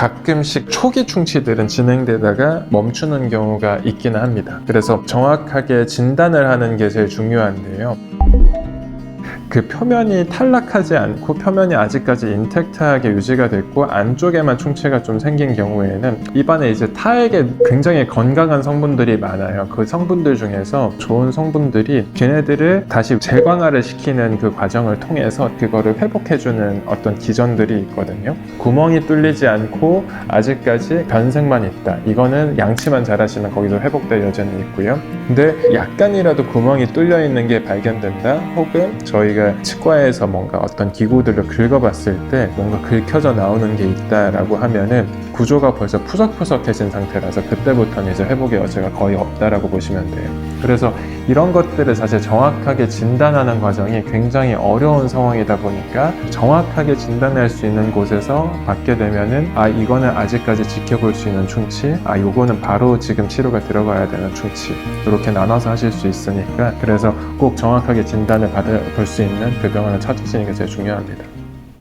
가끔씩 초기 충치들은 진행되다가 멈추는 경우가 있기는 합니다. 그래서 정확하게 진단을 하는 게 제일 중요한데요. 그 표면이 탈락하지 않고 표면이 아직까지 인택트하게 유지가 됐고 안쪽에만 충치가 좀 생긴 경우에는 입안에 이제 타액에 굉장히 건강한 성분들이 많아요. 그 성분들 중에서 좋은 성분들이 걔네들을 다시 재광화를 시키는 그 과정을 통해서 그거를 회복해주는 어떤 기전들이 있거든요. 구멍이 뚫리지 않고 아직까지 변색만 있다. 이거는 양치만 잘하시면 거기서 회복될 여지는 있고요. 근데 약간이라도 구멍이 뚫려 있는 게 발견된다. 혹은 저희가 치과에서 뭔가 어떤 기구들을 긁어봤을 때 뭔가 긁혀져 나오는 게 있다라고 하면은 구조가 벌써 푸석푸석해진 상태라서 그때부터는 이제 회복의 여지가 거의 없다라고 보시면 돼요. 그래서 이런 것들을 사실 정확하게 진단하는 과정이 굉장히 어려운 상황이다 보니까 정확하게 진단할 수 있는 곳에서 받게 되면은 아 이거는 아직까지 지켜볼 수 있는 충치, 아 요거는 바로 지금 치료가 들어가야 되는 충치 이렇게 나눠서 하실 수 있으니까 그래서 꼭 정확하게 진단을 받을 수 있는 그 병원을 찾으시는 게 제일 중요합니다.